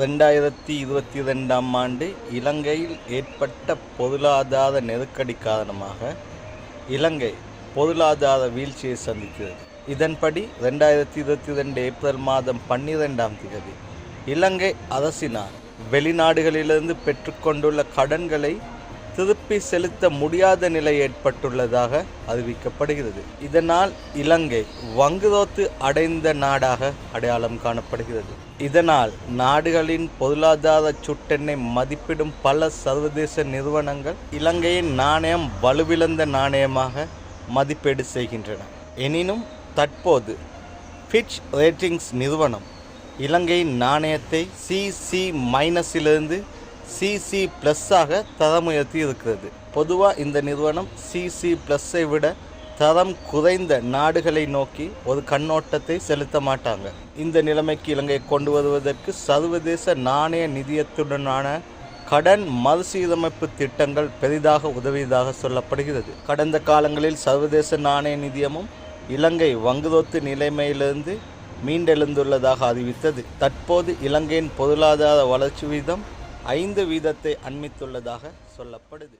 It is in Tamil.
ரெண்டாயிரத்தி இருபத்தி ரெண்டாம் ஆண்டு இலங்கையில் ஏற்பட்ட பொருளாதார நெருக்கடி காரணமாக இலங்கை பொருளாதார வீழ்ச்சியை சந்திக்கிறது இதன்படி ரெண்டாயிரத்தி இருபத்தி ரெண்டு ஏப்ரல் மாதம் பன்னிரெண்டாம் தேதி இலங்கை அரசினால் வெளிநாடுகளிலிருந்து பெற்றுக்கொண்டுள்ள கடன்களை திருப்பி செலுத்த முடியாத நிலை ஏற்பட்டுள்ளதாக அறிவிக்கப்படுகிறது. இதனால் இலங்கை வங்குரோத்து அடைந்த நாடாக அடையாளம் காணப்படுகிறது. இதனால் நாடுகளின் பொருளாதார சுட்டெண்ணை மதிப்பிடும் பல சர்வதேச நிறுவனங்கள் இலங்கையின் நாணயம் வலுவிழந்த நாணயமாக மதிப்பீடு செய்கின்றன. எனினும் தற்போது ஃபிட்ச் ரேட்டிங்ஸ் நிறுவனம் இலங்கையின் நாணயத்தை சிசி மைனஸிலிருந்து சிசி ப்ளஸ்ஸாக தரம் உயர்த்தி இருக்கிறது. பொதுவாக இந்த நிறுவனம் சிசி ப்ளஸ்ஸை விட தரம் குறைந்த நாடுகளை நோக்கி ஒரு கண்ணோட்டத்தை செலுத்த மாட்டாங்க. இந்த நிலைமைக்கு இலங்கை கொண்டு வருவதற்கு சர்வதேச நாணய நிதியத்துடனான கடன் மறுசீரமைப்பு திட்டங்கள் பெரிதாக உதவியதாக சொல்லப்படுகிறது. கடந்த காலங்களில் சர்வதேச நாணய நிதியமும் இலங்கை வங்குரோத்து நிலைமையிலிருந்து மீண்டெழுந்துள்ளதாக அறிவித்தது. தற்போது இலங்கையின் பொருளாதார வளர்ச்சி வீதம் ஐந்து வீதத்தை அண்மித்துள்ளதாக சொல்லப்படுது.